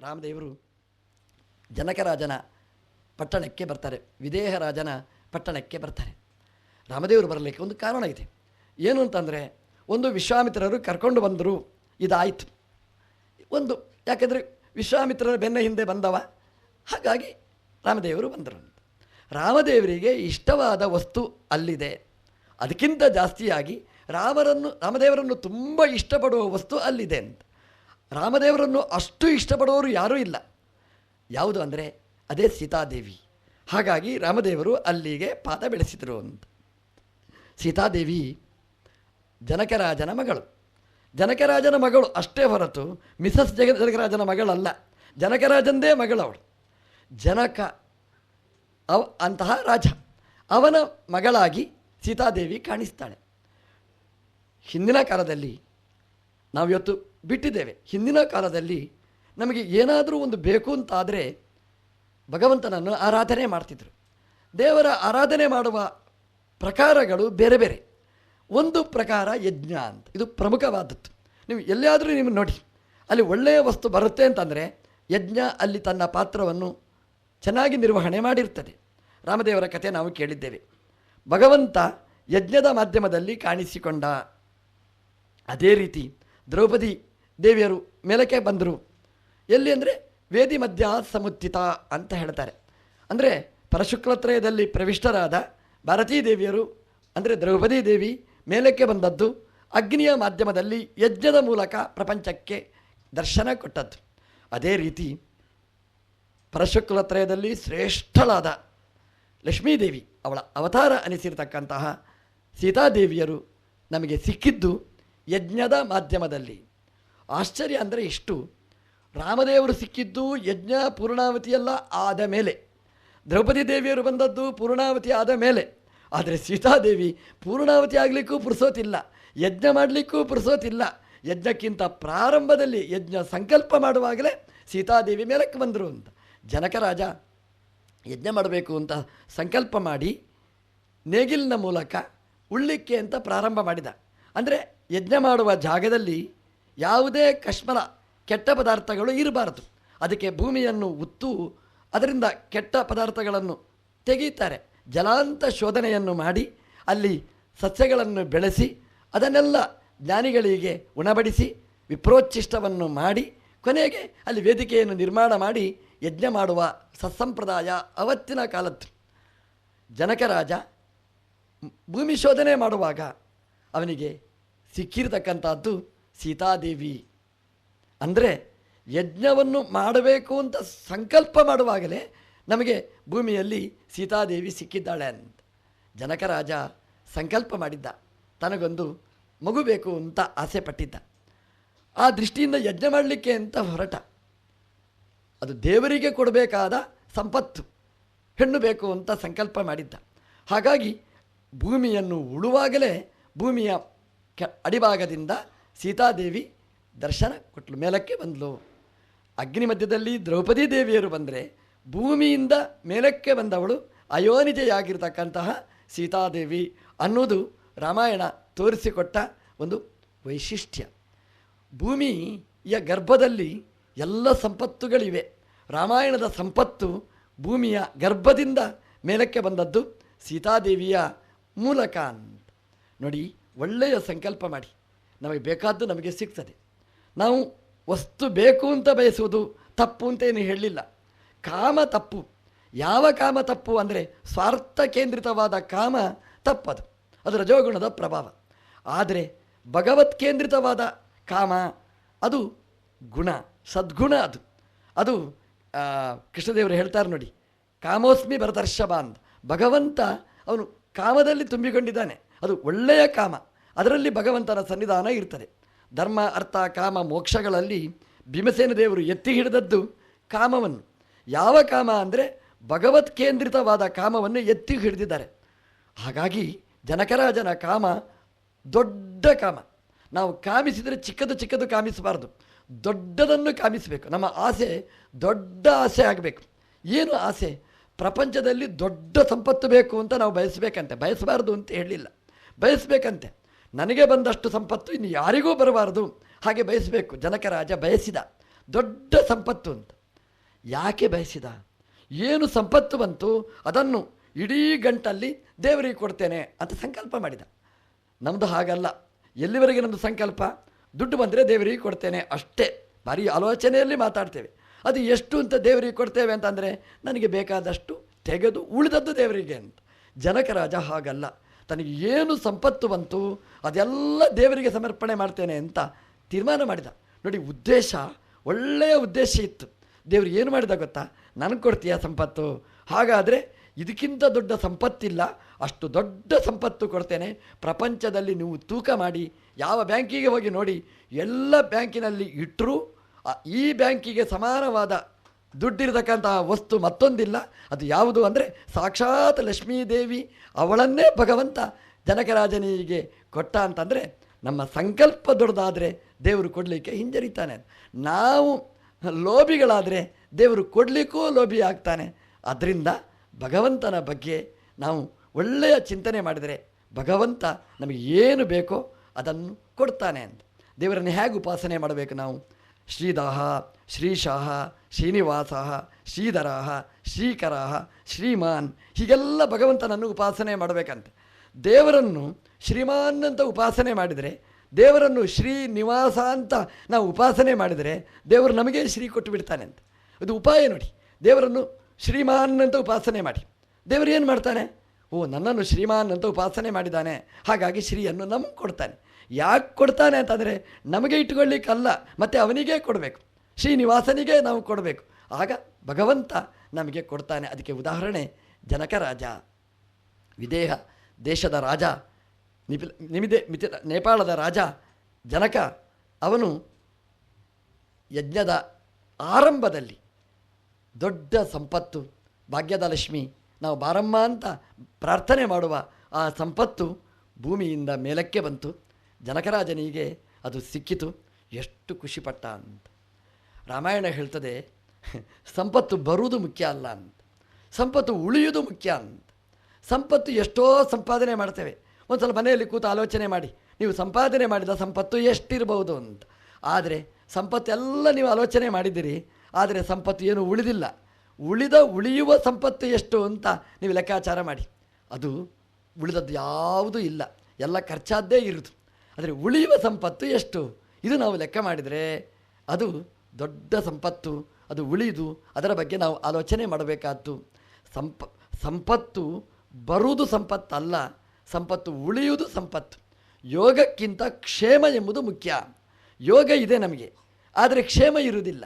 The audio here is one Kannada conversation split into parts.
ರಾಮದೇವರು ಜನಕರಾಜನ ಪಟ್ಟಣಕ್ಕೆ ಬರ್ತಾರೆ ವಿದೇಹರಾಜನ ಪಟ್ಟಣಕ್ಕೆ ಬರ್ತಾರೆ. ರಾಮದೇವರು ಬರಲಿಕ್ಕೆ ಒಂದು ಕಾರಣ ಇದೆ. ಏನು ಅಂತಂದರೆ, ಒಂದು ವಿಶ್ವಾಮಿತ್ರರು ಕರ್ಕೊಂಡು ಬಂದರು, ಇದಾಯಿತು. ಒಂದು, ಯಾಕೆಂದರೆ ವಿಶ್ವಾಮಿತ್ರರ ಬೆನ್ನ ಹಿಂದೆ ಬಂದವ, ಹಾಗಾಗಿ ರಾಮದೇವರು ಬಂದರು ರಾಮದೇವರಿಗೆ ಇಷ್ಟವಾದ ವಸ್ತು ಅಲ್ಲಿದೆ. ಅದಕ್ಕಿಂತ ಜಾಸ್ತಿಯಾಗಿ ರಾಮರನ್ನು, ರಾಮದೇವರನ್ನು ತುಂಬ ಇಷ್ಟಪಡುವ ವಸ್ತು ಅಲ್ಲಿದೆ ಅಂತ. ರಾಮದೇವರನ್ನು ಅಷ್ಟು ಇಷ್ಟಪಡೋರು ಯಾರೂ ಇಲ್ಲ. ಯಾವುದು ಅಂದರೆ ಅದೇ ಸೀತಾದೇವಿ. ಹಾಗಾಗಿ ರಾಮದೇವರು ಅಲ್ಲಿಗೆ ಪಾದ ಬೆಳೆಸಿದರು ಅಂತ. ಸೀತಾದೇವಿ ಜನಕರಾಜನ ಮಗಳು. ಜನಕರಾಜನ ಮಗಳು ಅಷ್ಟೇ ಹೊರತು ಮಿಸಸ್ ಜಗ, ಜನಕರಾಜನ ಮಗಳಲ್ಲ. ಜನಕರಾಜಂದೇ ಮಗಳವಳು ಜನಕ ಅವ, ಅಂತಹ ರಾಜ. ಅವನ ಮಗಳಾಗಿ ಸೀತಾದೇವಿ ಕಾಣಿಸ್ತಾಳೆ. ಹಿಂದಿನ ಕಾಲದಲ್ಲಿ ನಾವು ಇವತ್ತು ಬಿಟ್ಟಿದ್ದೇವೆ. ಹಿಂದಿನ ಕಾಲದಲ್ಲಿ ನಮಗೆ ಏನಾದರೂ ಒಂದು ಬೇಕು ಅಂತಾದರೆ ಭಗವಂತನನ್ನು ಆರಾಧನೆ ಮಾಡ್ತಿದ್ರು. ದೇವರ ಆರಾಧನೆ ಮಾಡುವ ಪ್ರಕಾರಗಳು ಬೇರೆ ಬೇರೆ. ಒಂದು ಪ್ರಕಾರ ಯಜ್ಞ ಅಂತ. ಇದು ಪ್ರಮುಖವಾದದ್ದು. ನೀವು ಎಲ್ಲಿಯಾದರೂ ನೀವು ನೋಡಿ. ಅಲ್ಲಿ ಒಳ್ಳೆಯ ವಸ್ತು ಬರುತ್ತೆ ಅಂತಂದರೆ ಯಜ್ಞ ಅಲ್ಲಿ ತನ್ನ ಪಾತ್ರವನ್ನು ಚೆನ್ನಾಗಿ ನಿರ್ವಹಣೆ ಮಾಡಿರ್ತದೆ. ರಾಮದೇವರ ಕಥೆ ನಾವು ಕೇಳಿದ್ದೇವೆ. ಭಗವಂತ ಯಜ್ಞದ ಮಾಧ್ಯಮದಲ್ಲಿ ಕಾಣಿಸಿಕೊಂಡ ಅದೇ ರೀತಿ ದ್ರೌಪದಿ ದೇವಿಯರು ಮೇಲಕ್ಕೆ ಬಂದರು. ಎಲ್ಲಿ ಅಂದರೆ ವೇದಿ ಮಧ್ಯ ಸಮುತ್ಥಿತ ಅಂತ ಹೇಳ್ತಾರೆ. ಅಂದರೆ ಪರಶುಕ್ಲತ್ರಯದಲ್ಲಿ ಪ್ರವಿಷ್ಟರಾದ ಭಾರತೀ ದೇವಿಯರು, ಅಂದರೆ ದ್ರೌಪದಿ ದೇವಿ ಮೇಲಕ್ಕೆ ಬಂದದ್ದು ಅಗ್ನಿಯ ಮಾಧ್ಯಮದಲ್ಲಿ ಯಜ್ಞದ ಮೂಲಕ ಪ್ರಪಂಚಕ್ಕೆ ದರ್ಶನ ಕೊಟ್ಟದ್ದು. ಅದೇ ರೀತಿ ಪರಶುಕ್ಲತ್ರಯದಲ್ಲಿ ಶ್ರೇಷ್ಠಳಾದ ಲಕ್ಷ್ಮೀದೇವಿ ಅವಳ ಅವತಾರ ಅನಿಸಿರ್ತಕ್ಕಂತಹ ಸೀತಾದೇವಿಯರು ನಮಗೆ ಸಿಕ್ಕಿದ್ದು ಯಜ್ಞದ ಮಾಧ್ಯಮದಲ್ಲಿ. ಆಶ್ಚರ್ಯ ಅಂದರೆ ಇಷ್ಟು. ರಾಮದೇವರು ಸಿಕ್ಕಿದ್ದು ಯಜ್ಞ ಪೂರ್ಣಾವತಿಯೆಲ್ಲ ಆದ ಮೇಲೆ. ದ್ರೌಪದಿ ದೇವಿಯರು ಬಂದದ್ದು ಪೂರ್ಣಾವತಿ ಆದ ಮೇಲೆ. ಆದರೆ ಸೀತಾದೇವಿ ಪೂರ್ಣಾವತಿ ಆಗಲಿಕ್ಕೂ ಪುರುಸೋತಿಲ್ಲ, ಯಜ್ಞ ಮಾಡಲಿಕ್ಕೂ ಪುರುಸೋತಿಲ್ಲ. ಯಜ್ಞಕ್ಕಿಂತ ಪ್ರಾರಂಭದಲ್ಲಿ ಯಜ್ಞ ಸಂಕಲ್ಪ ಮಾಡುವಾಗಲೇ ಸೀತಾದೇವಿ ಮೇಲಕ್ಕೆ ಬಂದರು ಅಂತ. ಜನಕರಾಜ ಯಜ್ಞ ಮಾಡಬೇಕು ಅಂತ ಸಂಕಲ್ಪ ಮಾಡಿ ನೇಗಿಲಿನ ಮೂಲಕ ಉಳ್ಳಿಕ್ಕೆ ಅಂತ ಪ್ರಾರಂಭ ಮಾಡಿದ. ಅಂದರೆ ಯಜ್ಞ ಮಾಡುವ ಜಾಗದಲ್ಲಿ ಯಾವುದೇ ಕಶ್ಮಲ ಕೆಟ್ಟ ಪದಾರ್ಥಗಳು ಇರಬಾರದು. ಅದಕ್ಕೆ ಭೂಮಿಯನ್ನು ಉತ್ತು, ಅದರಿಂದ ಕೆಟ್ಟ ಪದಾರ್ಥಗಳನ್ನು ತೆಗೀತಾರೆ. ಜಲಾಂತ ಶೋಧನೆಯನ್ನು ಮಾಡಿ, ಅಲ್ಲಿ ಸಸ್ಯಗಳನ್ನು ಬೆಳೆಸಿ, ಅದನ್ನೆಲ್ಲ ಜ್ಞಾನಿಗಳಿಗೆ ಉಣಬಡಿಸಿ ವಿಪ್ರೋಚ್ಚಿಷ್ಟವನ್ನು ಮಾಡಿ, ಕೊನೆಗೆ ಅಲ್ಲಿ ವೇದಿಕೆಯನ್ನು ನಿರ್ಮಾಣ ಮಾಡಿ, ಯಜ್ಞ ಮಾಡುವ ಸತ್ಸಂಪ್ರದಾಯ ಅವತ್ತಿನ ಕಾಲದ್ದು. ಜನಕರಾಜ ಭೂಮಿ ಶೋಧನೆ ಮಾಡುವಾಗ ಅವನಿಗೆ ಸಿಕ್ಕಿರತಕ್ಕಂಥದ್ದು ಸೀತಾದೇವಿ. ಅಂದರೆ ಯಜ್ಞವನ್ನು ಮಾಡಬೇಕು ಅಂತ ಸಂಕಲ್ಪ ಮಾಡುವಾಗಲೇ ನಮಗೆ ಭೂಮಿಯಲ್ಲಿ ಸೀತಾದೇವಿ ಸಿಕ್ಕಿದ್ದಾಳೆ ಅಂತ. ಜನಕರಾಜ ಸಂಕಲ್ಪ ಮಾಡಿದ್ದ. ತನಗೊಂದು ಮಗು ಬೇಕು ಅಂತ ಆಸೆ ಪಟ್ಟಿದ್ದ. ಆ ದೃಷ್ಟಿಯಿಂದ ಯಜ್ಞ ಮಾಡಲಿಕ್ಕೆ ಅಂತ ಹೊರಟ? ಅದು ದೇವರಿಗೆ ಕೊಡಬೇಕಾದ ಸಂಪತ್ತು, ಹೆಣ್ಣು ಬೇಕು ಅಂತ ಸಂಕಲ್ಪ ಮಾಡಿದ್ದ. ಹಾಗಾಗಿ ಭೂಮಿಯನ್ನು ಉಳುವಾಗಲೇ ಭೂಮಿಯ ಕೆ, ಅಡಿಭಾಗದಿಂದ ಸೀತಾದೇವಿ ದರ್ಶನ ಕೊಟ್ಲು, ಮೇಲಕ್ಕೆ ಬಂದಳು ಅಗ್ನಿ ಮಧ್ಯದಲ್ಲಿ ದ್ರೌಪದಿ ದೇವಿಯರು ಬಂದರೆ ಭೂಮಿಯಿಂದ ಮೇಲಕ್ಕೆ ಬಂದವಳು ಅಯೋನಿಜೆಯಾಗಿರ್ತಕ್ಕಂತಹ ಸೀತಾದೇವಿ ಅನ್ನೋದು ರಾಮಾಯಣ ತೋರಿಸಿಕೊಟ್ಟ ಒಂದು ವೈಶಿಷ್ಟ್ಯ. ಭೂಮಿಯ ಗರ್ಭದಲ್ಲಿ ಎಲ್ಲ ಸಂಪತ್ತುಗಳಿವೆ. ರಾಮಾಯಣದ ಸಂಪತ್ತು ಭೂಮಿಯ ಗರ್ಭದಿಂದ ಮೇಲಕ್ಕೆ ಬಂದದ್ದು ಸೀತಾದೇವಿಯ ಮೂಲಕ ನೋಡಿ, ಒಳ್ಳೆಯ ಸಂಕಲ್ಪ ಮಾಡಿ. ನಮಗೆ ಬೇಕಾದ್ದು ನಮಗೆ ಸಿಗ್ತದೆ. ನಾವು ವಸ್ತು ಬೇಕು ಅಂತ ಬಯಸುವುದು ತಪ್ಪು ಅಂತ ಏನು ಹೇಳಲಿಲ್ಲ. ಕಾಮ ತಪ್ಪು. ಯಾವ ಕಾಮ ತಪ್ಪು ಅಂದರೆ ಸ್ವಾರ್ಥ ಕೇಂದ್ರಿತವಾದ ಕಾಮ ತಪ್ಪದು. ಅದು ರಜೋಗುಣದ ಪ್ರಭಾವ. ಆದರೆ ಭಗವತ್ ಕೇಂದ್ರಿತವಾದ ಕಾಮ, ಅದು ಗುಣ, ಸದ್ಗುಣ ಅದು. ಅದು ಕೃಷ್ಣದೇವರು ಹೇಳ್ತಾರೆ ನೋಡಿ, ಕಾಮೋಸ್ಮಿ ಭರತರ್ಷಭ ಅಂತ ಭಗವಂತ ಅವನು ಕಾಮದಲ್ಲಿ ತುಂಬಿಕೊಂಡಿದ್ದಾನೆ. ಅದು ಒಳ್ಳೆಯ ಕಾಮ. ಅದರಲ್ಲಿ ಭಗವಂತನ ಸನ್ನಿಧಾನ ಇರ್ತದೆ. ಧರ್ಮ, ಅರ್ಥ, ಕಾಮ, ಮೋಕ್ಷಗಳಲ್ಲಿ ಭೀಮಸೇನ ದೇವರು ಎತ್ತಿ ಹಿಡಿದದ್ದು ಕಾಮವನ್ನು. ಯಾವ ಕಾಮ ಅಂದರೆ ಭಗವತ್ ಕೇಂದ್ರಿತವಾದ ಕಾಮವನ್ನು ಎತ್ತಿ ಹಿಡಿದಿದ್ದಾರೆ. ಹಾಗಾಗಿ ಜನಕರಾಜನ ಕಾಮ ದೊಡ್ಡ ಕಾಮ. ನಾವು ಕಾಮಿಸಿದರೆ ಚಿಕ್ಕದು ಚಿಕ್ಕದು ಕಾಮಿಸಬಾರ್ದು. ದೊಡ್ಡದನ್ನು ಕಾಮಿಸಬೇಕು. ನಮ್ಮ ಆಸೆ ದೊಡ್ಡ ಆಸೆ ಆಗಬೇಕು. ಏನು ಆಸೆ? ಪ್ರಪಂಚದಲ್ಲಿ ದೊಡ್ಡ ಸಂಪತ್ತು ಬೇಕು ಅಂತ ನಾವು ಬಯಸಬೇಕಂತೆ. ಬಯಸಬಾರ್ದು ಅಂತ ಹೇಳಲಿಲ್ಲ ಬಯಸಬೇಕಂತೆ. ನನಗೆ ಬಂದಷ್ಟು ಸಂಪತ್ತು ಇನ್ನು ಯಾರಿಗೂ ಬರಬಾರದು. ಹಾಗೆ ಬಯಸಬೇಕು. ಜನಕ ರಾಜ ಬಯಸಿದ. ದೊಡ್ಡ ಸಂಪತ್ತು ಅಂತ. ಯಾಕೆ ಬಯಸಿದ? ಏನು ಸಂಪತ್ತು ಬಂತು, ಅದನ್ನು ಇಡೀ ಗಂಟಲ್ಲಿ ದೇವರಿಗೆ ಕೊಡ್ತೇನೆ ಅಂತ ಸಂಕಲ್ಪ ಮಾಡಿದ. ನಮ್ಮದು ಹಾಗಲ್ಲ. ಎಲ್ಲಿವರೆಗೆ ನಮ್ಮದು ಸಂಕಲ್ಪ? ದುಡ್ಡು ಬಂದರೆ ದೇವರಿಗೆ ಕೊಡ್ತೇನೆ ಅಷ್ಟೇ. ಭಾರಿ ಆಲೋಚನೆಯಲ್ಲಿ ಮಾತಾಡ್ತೇವೆ. ಅದು ಎಷ್ಟು ಅಂತ ದೇವರಿಗೆ ಕೊಡ್ತೇವೆ ಅಂತಂದರೆ, ನನಗೆ ಬೇಕಾದಷ್ಟು ತೆಗೆದು ಉಳಿದದ್ದು ದೇವರಿಗೆ ಅಂತ. ಜನಕರಾಜ ಹಾಗಲ್ಲ. ತನಗೆ ಏನು ಸಂಪತ್ತು ಬಂತು, ಅದೆಲ್ಲ ದೇವರಿಗೆ ಸಮರ್ಪಣೆ ಮಾಡ್ತೇನೆ ಅಂತ ತೀರ್ಮಾನ ಮಾಡಿದ. ನೋಡಿ, ಉದ್ದೇಶ, ಒಳ್ಳೆಯ ಉದ್ದೇಶ ಇತ್ತು. ದೇವರು ಏನು ಮಾಡಿದ ಗೊತ್ತಾ? ನನಗೆ ಕೊಡ್ತೀಯ ಸಂಪತ್ತು? ಹಾಗಾದರೆ ಇದಕ್ಕಿಂತ ದೊಡ್ಡ ಸಂಪತ್ತಿಲ್ಲ, ಅಷ್ಟು ದೊಡ್ಡ ಸಂಪತ್ತು ಕೊಡ್ತೇನೆ. ಪ್ರಪಂಚದಲ್ಲಿ ನೀವು ತೂಕ ಮಾಡಿ, ಯಾವ ಬ್ಯಾಂಕಿಗೆ ಹೋಗಿ ನೋಡಿ, ಎಲ್ಲ ಬ್ಯಾಂಕಿನಲ್ಲಿ ಇಟ್ಟರೂ ಈ ಬ್ಯಾಂಕಿಗೆ ಸಮಾನವಾದ ದುಡ್ಡಿರತಕ್ಕಂತಹ ವಸ್ತು ಮತ್ತೊಂದಿಲ್ಲ. ಅದು ಯಾವುದು ಅಂದರೆ ಸಾಕ್ಷಾತ್ ಲಕ್ಷ್ಮೀದೇವಿ ಅವಳನ್ನೇ ಭಗವಂತ ಜನಕರಾಜನಿಗೆ ಕೊಟ್ಟ ಅಂತಂದರೆ ನಮ್ಮ ಸಂಕಲ್ಪ ದೊಡ್ಡದಾದರೆ ದೇವರು ಕೊಡಲಿಕ್ಕೆ ಹಿಂಜರಿತಾನೆ. ನಾವು ಲೋಭಿಗಳಾದರೆ ದೇವರು ಕೊಡಲಿಕ್ಕೂ ಲೋಭಿ ಆಗ್ತಾನೆ. ಅದರಿಂದ ಭಗವಂತನ ಬಗ್ಗೆ ನಾವು ಒಳ್ಳೆಯ ಚಿಂತನೆ ಮಾಡಿದರೆ ಭಗವಂತ ನಮಗೆ ಏನು ಬೇಕೋ ಅದನ್ನು ಕೊಡ್ತಾನೆ ಅಂತ. ದೇವರನ್ನು ಹೇಗೆ ಉಪಾಸನೆ ಮಾಡಬೇಕು ನಾವು? ಶ್ರೀದಾಹ, ಶ್ರೀಶಾಹ, ಶ್ರೀನಿವಾಸ ಶ್ರೀಧರ ಶ್ರೀಕರ ಶ್ರೀಮಾನ್ ಹೀಗೆಲ್ಲ ಭಗವಂತನನ್ನು ಉಪಾಸನೆ ಮಾಡಬೇಕಂತ. ದೇವರನ್ನು ಶ್ರೀಮಾನ್ ಅಂತ ಉಪಾಸನೆ ಮಾಡಿದರೆ, ದೇವರನ್ನು ಶ್ರೀನಿವಾಸ ಅಂತ ನಾವು ಉಪಾಸನೆ ಮಾಡಿದರೆ ದೇವರು ನಮಗೆ ಶ್ರೀ ಕೊಟ್ಟು ಬಿಡ್ತಾನೆ ಅಂತ. ಅದು ಉಪಾಯ ನೋಡಿ. ದೇವರನ್ನು ಶ್ರೀಮಾನ್ ಅಂತ ಉಪಾಸನೆ ಮಾಡಿ. ದೇವರು ಏನು ಮಾಡ್ತಾನೆ? ಓ, ನನ್ನನ್ನು ಶ್ರೀಮಾನ್ ಅಂತ ಉಪಾಸನೆ ಮಾಡಿದ್ದಾನೆ. ಹಾಗಾಗಿ ಶ್ರೀಯನ್ನು ನಮ್ಗೆ ಕೊಡ್ತಾನೆ. ಯಾಕೆ ಕೊಡ್ತಾನೆ ಅಂತಂದರೆ ನಮಗೆ ಇಟ್ಕೊಳ್ಳಿಕ್ಕಲ್ಲ, ಮತ್ತು ಅವನಿಗೇ ಕೊಡಬೇಕು. ಶ್ರೀನಿವಾಸನಿಗೆ ನಾವು ಕೊಡಬೇಕು. ಆಗ ಭಗವಂತ ನಮಗೆ ಕೊಡ್ತಾನೆ. ಅದಕ್ಕೆ ಉದಾಹರಣೆ, ಜನಕ ರಾಜ. ವಿದೇಹ, ದೇಶದ ರಾಜ ನಿಮಿದೆ ಮಿತಿ ನೇಪಾಳದ ರಾಜ, ಜನಕ, ಅವನು ಯಜ್ಞದ ಆರಂಭದಲ್ಲಿ ದೊಡ್ಡ ಸಂಪತ್ತು, ಭಾಗ್ಯದ ಲಕ್ಷ್ಮಿ. ನಾವು ಬಾರಮ್ಮ ಅಂತ ಪ್ರಾರ್ಥನೆ ಮಾಡುವ ಆ ಸಂಪತ್ತು ಭೂಮಿಯಿಂದ ಮೇಲಕ್ಕೆ ಬಂತು. ಜನಕರಾಜನಿಗೆ ಅದು ಸಿಕ್ಕಿತು. ಎಷ್ಟು ಖುಷಿಪಟ್ಟ ಅಂತ. ರಾಮಾಯಣ ಹೇಳ್ತದೆ, ಸಂಪತ್ತು ಬರುವುದು ಮುಖ್ಯ ಅಲ್ಲ ಅಂತ. ಸಂಪತ್ತು ಉಳಿಯುವುದು ಮುಖ್ಯ ಅಂತ. ಸಂಪತ್ತು ಎಷ್ಟೋ ಸಂಪಾದನೆ ಮಾಡ್ತೇವೆ. ಒಂದು ಸಲ ಮನೆಯಲ್ಲಿ ಕೂತು ಆಲೋಚನೆ ಮಾಡಿ. ನೀವು ಸಂಪಾದನೆ ಮಾಡಿದ ಸಂಪತ್ತು ಎಷ್ಟಿರಬಹುದು ಅಂತ. ಆದರೆ ಸಂಪತ್ತೆಲ್ಲ ನೀವು ಆಲೋಚನೆ ಮಾಡಿದ್ದೀರಿ. ಆದರೆ ಸಂಪತ್ತು ಏನು ಉಳಿದಿಲ್ಲ. ಉಳಿದ ಉಳಿಯುವ ಸಂಪತ್ತು ಎಷ್ಟು ಅಂತ ನೀವು ಲೆಕ್ಕಾಚಾರ ಮಾಡಿ. ಅದು ಉಳಿದದ್ದು ಯಾವುದೂ ಇಲ್ಲ. ಎಲ್ಲ ಖರ್ಚಾದ್ದೇ ಇರುವುದು. ಆದರೆ ಉಳಿಯುವ ಸಂಪತ್ತು ಎಷ್ಟು? ಇದು ನಾವು ಲೆಕ್ಕ ಮಾಡಿದರೆ ಅದು ದೊಡ್ಡ ಸಂಪತ್ತು, ಅದು ಉಳಿದು ಅದರ ಬಗ್ಗೆ ನಾವು ಆಲೋಚನೆ ಮಾಡಬೇಕಾದ್ದು. ಸಂಪ, ಸಂಪತ್ತು ಬರುವುದು ಸಂಪತ್ತಲ್ಲ, ಸಂಪತ್ತು ಉಳಿಯುವುದು ಸಂಪತ್ತು. ಯೋಗಕ್ಕಿಂತ ಕ್ಷೇಮ ಎಂಬುದು ಮುಖ್ಯ. ಯೋಗ ಇದೆ ನಮಗೆ, ಆದರೆ ಕ್ಷೇಮ ಇರುವುದಿಲ್ಲ.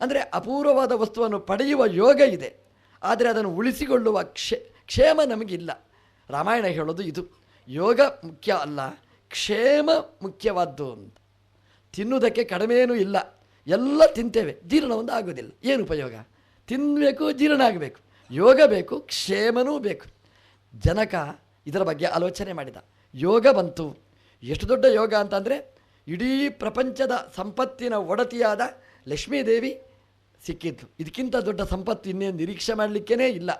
ಅಂದರೆ ಅಪೂರ್ವವಾದ ವಸ್ತುವನ್ನು ಪಡೆಯುವ ಯೋಗ ಇದೆ, ಆದರೆ ಅದನ್ನು ಉಳಿಸಿಕೊಳ್ಳುವ ಕ್ಷೇ, ಕ್ಷೇಮ ನಮಗಿಲ್ಲ. ರಾಮಾಯಣ ಹೇಳೋದು ಇದು. ಯೋಗ ಮುಖ್ಯ ಅಲ್ಲ ಕ್ಷೇಮ ಮುಖ್ಯವಾದ್ದು ಅಂತ. ತಿನ್ನುವುದಕ್ಕೆ ಕಡಿಮೆಯೂ ಇಲ್ಲ. ಎಲ್ಲ ತಿಂತೇವೆ. ಜೀರ್ಣ ಒಂದು ಆಗೋದಿಲ್ಲ ಏನು ಉಪಯೋಗ? ತಿನ್ನಬೇಕು ಜೀರ್ಣ ಆಗಬೇಕು. ಯೋಗ ಬೇಕು, ಕ್ಷೇಮನೂ ಬೇಕು. ಜನಕ ಇದರ ಬಗ್ಗೆ ಆಲೋಚನೆ ಮಾಡಿದ. ಯೋಗ ಬಂತು. ಎಷ್ಟು ದೊಡ್ಡ ಯೋಗ ಅಂತಂದರೆ ಇಡೀ ಪ್ರಪಂಚದ ಸಂಪತ್ತಿನ ಒಡತಿಯಾದ ಲಕ್ಷ್ಮೀದೇವಿ ಸಿಕ್ಕಿದ್ದು. ಇದಕ್ಕಿಂತ ದೊಡ್ಡ ಸಂಪತ್ತು ಇನ್ನೇನು ನಿರೀಕ್ಷೆ ಮಾಡಲಿಕ್ಕೇ ಇಲ್ಲ.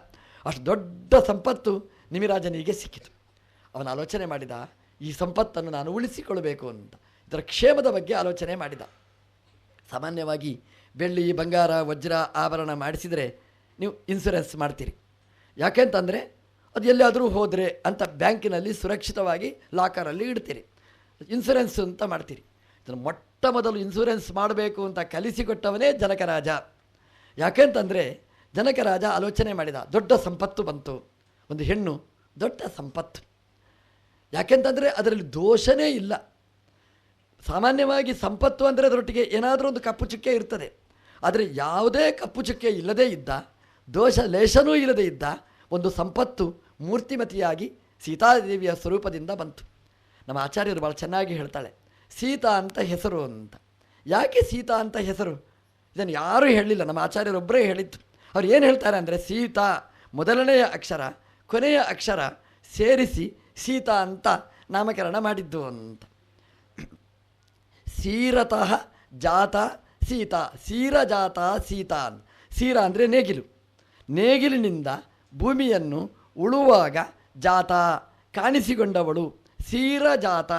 ಅಷ್ಟು ದೊಡ್ಡ ಸಂಪತ್ತು ನಿಮಿರಾಜನಿಗೆ ಸಿಕ್ಕಿತು. ಅವನ ಆಲೋಚನೆ ಮಾಡಿದ ಈ ಸಂಪತ್ತನ್ನು ನಾನು ಉಳಿಸಿಕೊಳ್ಳಬೇಕು ಅಂತ. ಇದರ ಕ್ಷೇಮದ ಬಗ್ಗೆ ಆಲೋಚನೆ ಮಾಡಿದ. ಸಾಮಾನ್ಯವಾಗಿ ಬೆಳ್ಳಿ, ಬಂಗಾರ, ವಜ್ರ ಆಭರಣ ಮಾಡಿಸಿದರೆ ನೀವು ಇನ್ಸೂರೆನ್ಸ್ ಮಾಡ್ತೀರಿ. ಯಾಕೆಂತಂದರೆ ಅದು ಎಲ್ಲಿಯಾದರೂ ಹೋದರೆ ಅಂತ ಬ್ಯಾಂಕಿನಲ್ಲಿ ಸುರಕ್ಷಿತವಾಗಿ ಲಾಕರಲ್ಲಿ ಇಡ್ತೀರಿ. ಇನ್ಸೂರೆನ್ಸ್ ಅಂತ ಮಾಡ್ತೀರಿ. ಇದನ್ನು ಮೊಟ್ಟ ಮೊದಲು ಇನ್ಸೂರೆನ್ಸ್ ಮಾಡಬೇಕು ಅಂತ ಕಲಿಸಿಕೊಟ್ಟವನೇ ಜನಕರಾಜ. ಯಾಕೆಂತಂದರೆ ಜನಕರಾಜ ಆಲೋಚನೆ ಮಾಡಿದ, ದೊಡ್ಡ ಸಂಪತ್ತು ಬಂತು. ಒಂದು ಹೆಣ್ಣು ದೊಡ್ಡ ಸಂಪತ್ತು. ಯಾಕೆಂತಂದರೆ ಅದರಲ್ಲಿ ದೋಷನೇ ಇಲ್ಲ. ಸಾಮಾನ್ಯವಾಗಿ ಸಂಪತ್ತು ಅಂದರೆ ಅದರೊಟ್ಟಿಗೆ ಏನಾದರೂ ಒಂದು ಕಪ್ಪು ಚುಕ್ಕೆ ಇರ್ತದೆ. ಆದರೆ ಯಾವುದೇ ಕಪ್ಪು ಚುಕ್ಕೆ ಇಲ್ಲದೇ ಇದ್ದ, ದೋಷ ಲೇಷನೂ ಇಲ್ಲದೇ ಇದ್ದ ಒಂದು ಸಂಪತ್ತು ಮೂರ್ತಿಮತಿಯಾಗಿ ಸೀತಾದೇವಿಯ ಸ್ವರೂಪದಿಂದ ಬಂತು. ನಮ್ಮ ಆಚಾರ್ಯರು ಭಾಳ ಚೆನ್ನಾಗಿ ಹೇಳ್ತಾಳೆ, ಸೀತಾ ಅಂತ ಹೆಸರು ಅಂತ. ಯಾಕೆ ಸೀತಾ ಅಂತ ಹೆಸರು? ಇದನ್ನು ಯಾರೂ ಹೇಳಲಿಲ್ಲ. ನಮ್ಮ ಆಚಾರ್ಯರೊಬ್ಬರೇ ಹೇಳಿದ್ದು. ಅವ್ರು ಏನು ಹೇಳ್ತಾರೆ ಅಂದರೆ, ಸೀತಾ ಮೊದಲನೆಯ ಅಕ್ಷರ, ಕೊನೆಯ ಅಕ್ಷರ ಸೇರಿಸಿ ಸೀತಾ ಅಂತ ನಾಮಕರಣ ಮಾಡಿದ್ದು ಅಂತ. ಸೀರತಃ ಜಾತ ಸೀತಾ ಸೀರಜಾತ ಸೀತಾ ಅಂತ. ಸೀರ ಅಂದರೆ ನೇಗಿಲು. ನೇಗಿಲಿನಿಂದ ಭೂಮಿಯನ್ನು ಉಳುವಾಗ ಜಾತ ಕಾಣಿಸಿಕೊಂಡವಳು ಸೀರಜಾತ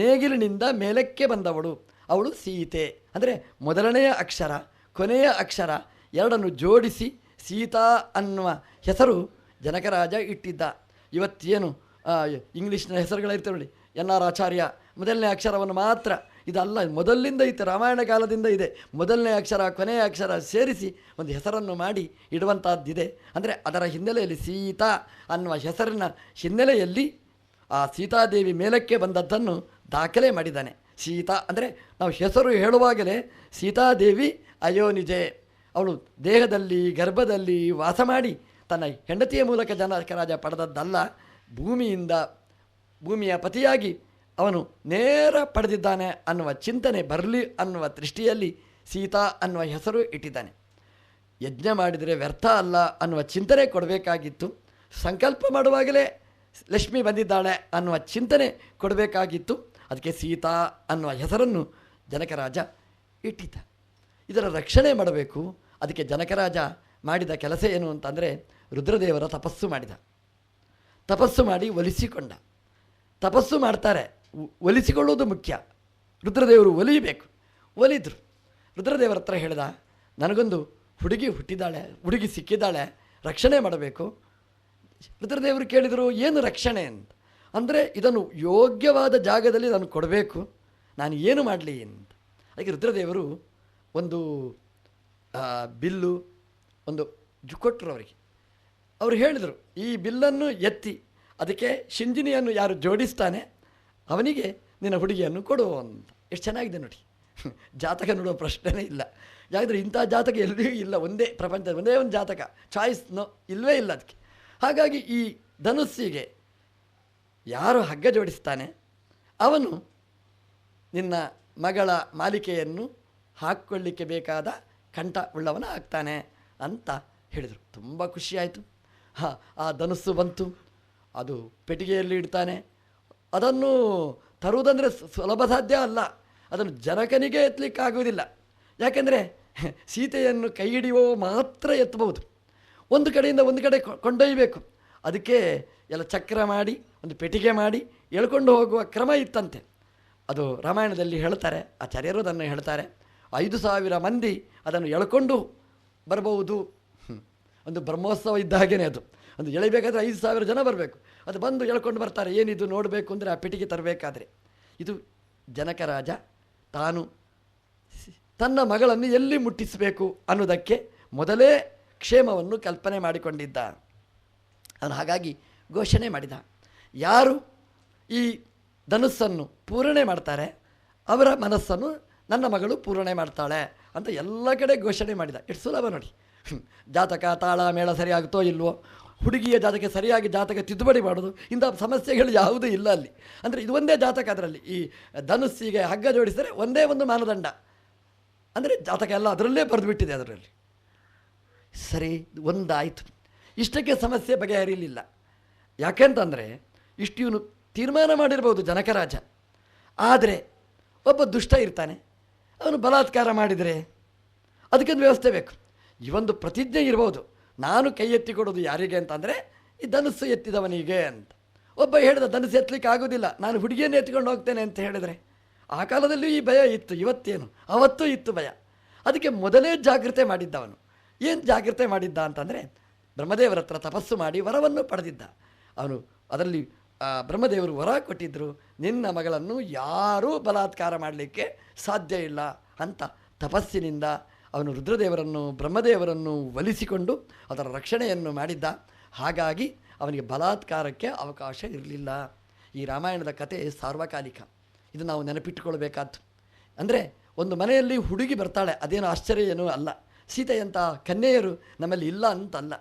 ನೇಗಿಲಿನಿಂದ ಮೇಲಕ್ಕೆ ಬಂದವಳು ಅವಳು ಸೀತೆ. ಅಂದರೆ ಮೊದಲನೆಯ ಅಕ್ಷರ, ಕೊನೆಯ ಅಕ್ಷರ ಎರಡನ್ನು ಜೋಡಿಸಿ ಸೀತಾ ಅನ್ನುವ ಹೆಸರು ಜನಕರಾಜ ಇಟ್ಟಿದ್ದ. ಇವತ್ತೇನು ಇಂಗ್ಲೀಷ್ನ ಹೆಸರುಗಳಿರ್ತವೆ ನೋಡಿ. N R Acharya. ಮೊದಲನೇ ಅಕ್ಷರವನ್ನು ಮಾತ್ರ ಇದಲ್ಲ, ಮೊದಲಿಂದ ಇತ್ತು, ರಾಮಾಯಣ ಕಾಲದಿಂದ ಇದೆ. ಮೊದಲನೇ ಅಕ್ಷರ, ಕೊನೆಯ ಅಕ್ಷರ ಸೇರಿಸಿ ಒಂದು ಹೆಸರನ್ನು ಮಾಡಿ ಇಡುವಂಥದ್ದಿದೆ ಅಂದರೆ ಅದರ ಹಿನ್ನೆಲೆಯಲ್ಲಿ ಸೀತಾ ಅನ್ನುವ ಹೆಸರಿನ ಹಿನ್ನೆಲೆಯಲ್ಲಿ ಆ ಸೀತಾದೇವಿ ಮೇಲಕ್ಕೆ ಬಂದದ್ದನ್ನು ದಾಖಲೆ ಮಾಡಿದ್ದಾನೆ. ಸೀತಾ ಅಂದರೆ ನಾವು ಹೆಸರು ಹೇಳುವಾಗಲೇ ಸೀತಾದೇವಿ ಅಯೋನಿಜೆ ಅವಳು ದೇಹದಲ್ಲಿ, ಗರ್ಭದಲ್ಲಿ ವಾಸ ಮಾಡಿ ತನ್ನ ಹೆಂಡತಿಯ ಮೂಲಕ ಜನಕರಾಜ ಪಡೆದದ್ದಲ್ಲ. ಭೂಮಿಯಿಂದ, ಭೂಮಿಯ ಪತಿಯಾಗಿ ಅವನು ನೇರ ಪಡೆದಿದ್ದಾನೆ ಅನ್ನುವ ಚಿಂತನೆ ಬರಲಿ ಅನ್ನುವ ದೃಷ್ಟಿಯಲ್ಲಿ ಸೀತಾ ಅನ್ನುವ ಹೆಸರು ಇಟ್ಟಿದ್ದಾನೆ. ಯಜ್ಞ ಮಾಡಿದರೆ ವ್ಯರ್ಥ ಅಲ್ಲ ಅನ್ನುವ ಚಿಂತನೆ ಕೊಡಬೇಕಾಗಿತ್ತು. ಸಂಕಲ್ಪ ಮಾಡುವಾಗಲೇ ಲಕ್ಷ್ಮಿ ಬಂದಿದ್ದಾಳೆ ಅನ್ನುವ ಚಿಂತನೆ ಕೊಡಬೇಕಾಗಿತ್ತು. ಅದಕ್ಕೆ ಸೀತಾ ಅನ್ನುವ ಹೆಸರನ್ನು ಜನಕರಾಜ ಇಟ್ಟಿದ್ದ. ಇದರ ರಕ್ಷಣೆ ಮಾಡಬೇಕು. ಅದಕ್ಕೆ ಜನಕರಾಜ ಮಾಡಿದ ಕೆಲಸ ಏನು ಅಂತಂದರೆ ರುದ್ರದೇವರ ತಪಸ್ಸು ಮಾಡಿದ. ತಪಸ್ಸು ಮಾಡಿ ಒಲಿಸಿಕೊಂಡ. ತಪಸ್ಸು ಮಾಡ್ತಾರೆ. ಒಲಿಸಿಕೊಳ್ಳೋದು ಮುಖ್ಯ. ರುದ್ರದೇವರು ಒಲಿಯಬೇಕು. ಒಲಿದ್ರು. ರುದ್ರದೇವರ ಹತ್ರ ಹೇಳ್ದ, ನನಗೊಂದು ಹುಡುಗಿ ಹುಟ್ಟಿದ್ದಾಳೆ ಹುಡುಗಿ ಸಿಕ್ಕಿದ್ದಾಳೆ ರಕ್ಷಣೆ ಮಾಡಬೇಕು. ರುದ್ರದೇವರು ಕೇಳಿದರು, ಏನು ರಕ್ಷಣೆ? ಅಂತ. ಅಂದರೆ, ಇದನ್ನು ಯೋಗ್ಯವಾದ ಜಾಗದಲ್ಲಿ ನಾನು ಕೊಡಬೇಕು, ನಾನು ಏನು ಮಾಡಲಿ ಅಂತ. ಅದಕ್ಕೆ ರುದ್ರದೇವರು ಒಂದು ಬಿಲ್ಲು, ಒಂದು ಕೊಟ್ಟರು ಅವರಿಗೆ. ಅವರು ಹೇಳಿದರು, ಈ ಬಿಲ್ಲನ್ನು ಎತ್ತಿ, ಅದಕ್ಕೆ ಶಿಂಜಿನಿಯನ್ನು ಯಾರು ಜೋಡಿಸ್ತಾನೆ, ಅವನಿಗೆ ನಿನ್ನ ಹುಡುಗಿಯನ್ನು ಕೊಡು ಅಂತ. ಎಷ್ಟು ಚೆನ್ನಾಗಿದೆ ನೋಡಿ. ಜಾತಕ ನೋಡುವ ಪ್ರಶ್ನೆನೇ ಇಲ್ಲ. ಯಾಕಂದರೆ ಇಂಥ ಜಾತಕ ಎಲ್ಲಿಯೂ ಇಲ್ಲ, ಒಂದೇ ಪ್ರಪಂಚದ ಒಂದೇ ಒಂದು ಜಾತಕ. ಚಾಯ್ಸ್ ನೋ ಇಲ್ಲವೇ ಇಲ್ಲ ಅದಕ್ಕೆ. ಹಾಗಾಗಿ ಈ ಧನುಸ್ಸಿಗೆ ಯಾರು ಹಗ್ಗ ಜೋಡಿಸ್ತಾನೆ, ಅವನು ನಿನ್ನ ಮಗಳ ಮಾಲಿಕೆಯನ್ನು ಹಾಕ್ಕೊಳ್ಳಿಕ್ಕೆ ಬೇಕಾದ ಕಂಠ ಉಳ್ಳವನ ಆಗ್ತಾನೆ ಅಂತ ಹೇಳಿದರು. ತುಂಬ ಖುಷಿಯಾಯಿತು ಆ ಧನಸ್ಸು ಬಂತು. ಅದು ಪೆಟ್ಟಿಗೆಯಲ್ಲಿ ಇಡ್ತಾನೆ. ಅದನ್ನು ತರುವುದಂದರೆ ಸುಲಭ ಸಾಧ್ಯ ಅಲ್ಲ. ಅದನ್ನು ಜನಕನಿಗೆ ಎತ್ತಲಿಕ್ಕಾಗುವುದಿಲ್ಲ ಯಾಕೆಂದರೆ ಸೀತೆಯನ್ನು ಕೈ ಹಿಡಿಯುವ ಮಾತ್ರ ಎತ್ತಬಹುದು. ಒಂದು ಕಡೆಯಿಂದ ಒಂದು ಕಡೆ ಕೊಂಡೊಯ್ಯಬೇಕು ಅದಕ್ಕೆ ಎಲ್ಲ ಚಕ್ರ ಮಾಡಿ, ಒಂದು ಪೆಟ್ಟಿಗೆ ಮಾಡಿ ಎಳ್ಕೊಂಡು ಹೋಗುವ ಕ್ರಮ ಇತ್ತಂತೆ. ಅದು ರಾಮಾಯಣದಲ್ಲಿ ಹೇಳ್ತಾರೆ, ಆಚಾರ್ಯರು ಅದನ್ನು ಹೇಳ್ತಾರೆ. ಐದು ಸಾವಿರ ಮಂದಿ ಅದನ್ನು ಎಳ್ಕೊಂಡು ಬರಬಹುದು. ಒಂದು ಬ್ರಹ್ಮೋತ್ಸವ ಇದ್ದ ಹಾಗೇನೆ ಅದು. ಒಂದು ಎಳಿಬೇಕಾದ್ರೆ ಐದು ಸಾವಿರ ಜನ ಬರಬೇಕು. ಅದು ಬಂದು ಎಳ್ಕೊಂಡು ಬರ್ತಾರೆ, ಏನಿದು ನೋಡಬೇಕು ಅಂದರೆ ಆ ಪೆಟ್ಟಿಗೆ ತರಬೇಕಾದ್ರೆ. ಇದು ಜನಕರಾಜ ತಾನು ತನ್ನ ಮಗಳನ್ನು ಎಲ್ಲಿ ಮುಟ್ಟಿಸಬೇಕು ಅನ್ನೋದಕ್ಕೆ ಮೊದಲೇ ಕ್ಷೇಮವನ್ನು ಕಲ್ಪನೆ ಮಾಡಿಕೊಂಡಿದ್ದ. ಅವನು ಹಾಗಾಗಿ ಘೋಷಣೆ ಮಾಡಿದ. ಯಾರು ಈ ಧನಸ್ಸನ್ನು ಪೂರಣೆ ಮಾಡ್ತಾರೆ, ಅವರ ಮನಸ್ಸನ್ನು ನನ್ನ ಮಗಳು ಪೂರಣೆ ಮಾಡ್ತಾಳೆ. ಅಂತ ಎಲ್ಲ ಕಡೆ ಘೋಷಣೆ ಮಾಡಿದ. ಎಷ್ಟು ಸುಲಭ ನೋಡಿ. ಜಾತಕ, ತಾಳ, ಮೇಳ ಸರಿಯಾಗುತ್ತೋ ಇಲ್ವೋ? ಹುಡುಗಿಯ ಜಾತಕ ಸರಿಯಾಗಿ ಜಾತಕ ತಿದ್ದುಪಡಿ ಮಾಡೋದು ಇಂಥ ಸಮಸ್ಯೆಗಳು ಯಾವುದೂ ಇಲ್ಲ ಅಲ್ಲಿ. ಅಂದರೆ ಇದು ಒಂದೇ ಜಾತಕ ಅದರಲ್ಲಿ. ಈ ಧನುಸ್ಸಿಗೆ ಹಗ್ಗ ಜೋಡಿಸಿದರೆ ಒಂದೇ ಒಂದು ಮಾನದಂಡ. ಅಂದರೆ ಜಾತಕ ಎಲ್ಲ ಅದರಲ್ಲೇ ಬರೆದುಬಿಟ್ಟಿದೆ ಅದರಲ್ಲಿ. ಸರಿ ಒಂದಾಯಿತು. ಇಷ್ಟಕ್ಕೆ ಸಮಸ್ಯೆ ಬಗೆಹರಿಲಿಲ್ಲ. ಯಾಕೆಂತಂದರೆ ಇಷ್ಟು ಇವನು ತೀರ್ಮಾನ ಮಾಡಿರ್ಬೋದು ಜನಕರಾಜ ಆದರೆ ಒಬ್ಬ ದುಷ್ಟ ಇರ್ತಾನೆ. ಅವನು ಬಲಾತ್ಕಾರ ಮಾಡಿದರೆ ಅದಕ್ಕೊಂದು ವ್ಯವಸ್ಥೆ ಬೇಕು. ಈ ಒಂದು ಪ್ರತಿಜ್ಞೆ ಇರ್ಬೋದು. ನಾನು ಕೈ ಎತ್ತಿ ಕೊಡೋದು ಯಾರಿಗೆ ಅಂತಂದರೆ ಈ ಧನಸ್ಸು ಎತ್ತಿದವನಿಗೆ ಅಂತ. ಒಬ್ಬ ಹೇಳಿದ ಧನಸ್ಸು ಎತ್ತಲಿಕ್ಕೆ ಆಗೋದಿಲ್ಲ. ನಾನು ಹುಡುಗಿಯನ್ನು ಎತ್ಕೊಂಡು ಹೋಗ್ತೇನೆ ಅಂತ ಹೇಳಿದರೆ, ಆ ಕಾಲದಲ್ಲೂ ಈ ಭಯ ಇತ್ತು, ಇವತ್ತೇನು? ಅವತ್ತೂ ಇತ್ತು ಭಯ. ಅದಕ್ಕೆ ಮೊದಲೇ ಜಾಗ್ರತೆ ಮಾಡಿದ್ದವನು. ಏನು ಜಾಗ್ರತೆ ಮಾಡಿದ್ದ ಅಂತಂದರೆ, ಬ್ರಹ್ಮದೇವರ ಹತ್ರ ತಪಸ್ಸು ಮಾಡಿ ವರವನ್ನು ಪಡೆದಿದ್ದ. ಅವನು ಅದರಲ್ಲಿ ಬ್ರಹ್ಮದೇವರು ವರ ಕೊಟ್ಟಿದ್ದರು ನಿನ್ನ ಮಗಳನ್ನು ಯಾರೂ ಬಲಾತ್ಕಾರ ಮಾಡಲಿಕ್ಕೆ ಸಾಧ್ಯ ಇಲ್ಲ ಅಂತ ತಪಸ್ಸಿನಿಂದ ಅವನು ರುದ್ರದೇವರನ್ನು, ಬ್ರಹ್ಮದೇವರನ್ನು ಒಲಿಸಿಕೊಂಡು ಅದರ ರಕ್ಷಣೆಯನ್ನು ಮಾಡಿದ್ದ. ಹಾಗಾಗಿ ಅವನಿಗೆ ಬಲಾತ್ಕಾರಕ್ಕೆ ಅವಕಾಶ ಇರಲಿಲ್ಲ. ಈ ರಾಮಾಯಣದ ಕತೆ ಸಾರ್ವಕಾಲಿಕ. ಇದು ನಾವು ನೆನಪಿಟ್ಟುಕೊಳ್ಬೇಕಾದ್ದು. ಅಂದರೆ ಒಂದು ಮನೆಯಲ್ಲಿ ಹುಡುಗಿ ಬರ್ತಾಳೆ, ಅದೇನು ಆಶ್ಚರ್ಯ ಏನೂ ಅಲ್ಲ. ಸೀತೆಯಂಥ ಕನ್ಯೆಯರು ನಮ್ಮಲ್ಲಿ ಇಲ್ಲ ಅಂತಲ್ಲ.